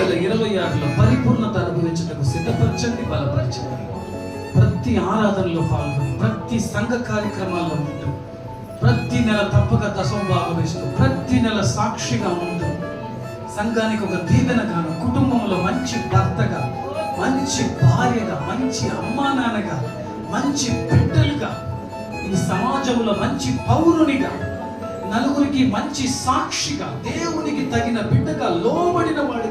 వేల ఇరవై ఆరులో పరిపూర్ణత అనుభవించటకు సిద్ధపరచండి బలపరచండి. ప్రతి ఆరాధనలో పాల్గొని ప్రతి సంఘ కార్యక్రమాల్లో ఉంటూ ప్రతి నెల తప్పక దశంభాగం భాగవేస్తూ ప్రతి నెల సాక్షిగా ఉంటూ సంఘానికి ఒక దీవెనగాను కుటుంబంలో మంచి భర్తగా మంచి భార్యగా మంచి అమ్మా నాన్నగా మంచి బిడ్డలుగా ఈ సమాజంలో మంచి పౌరునిగా నలుగురికి మంచి సాక్షిగా దేవునికి తగిన బిడ్డగా లోబడిన వాడుగా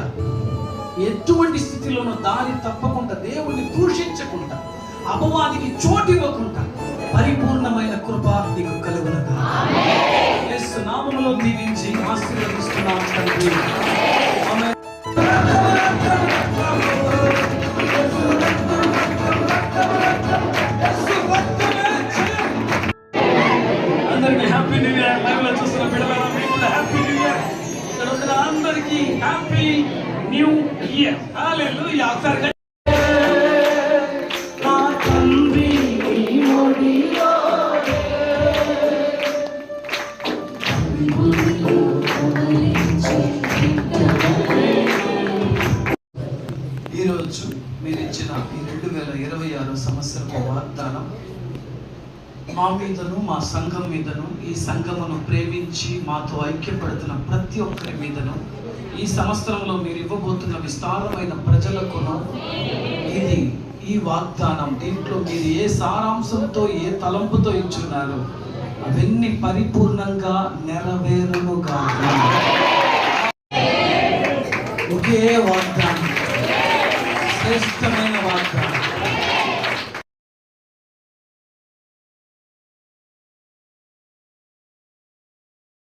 స్త్రీగా ఎటువంటి స్థితిలోనూ దారి తప్పకుండా దేవుణ్ణి దూషించకుండా అపవాదికి చోటు ఇవ్వకుండా పరిపూర్ణమైన కృప నీకు కలుగునగా. నామములో దీవించి ఆశీర్వదిస్తున్నాం తండ్రి. అందరికీ హ్యాపీ న్యూ ఇయర్. లైవ్లో చూస్తున్న బిడ్డలారా? అందరికీ హ్యాపీ న్యూ ఇయర్ ఒడిలో ఈరోజు మీరు ఇచ్చిన ఈ రెండు వేల ఇరవై ఆరు సంవత్సరం వాగ్దానం మా మీదను మా సంఘం మీదను ఈ సంఘమును ప్రేమించి మాతో ఐక్యపడుతున్న ప్రతి ఒక్కరి మీదను ఈ సంవత్సరంలో మీరు ఇవ్వబోతున్న విస్తారమైన ప్రజలకును ఇది ఈ వాగ్దానం. దీంట్లో మీరు ఏ సారాంశంతో ఏ తలంపుతో ఇచ్చున్నారు అవన్నీ పరిపూర్ణంగా నెరవేరును కాదు ఒకే వాగ్దానం. శ్రేష్టమైన వాగ్దానం.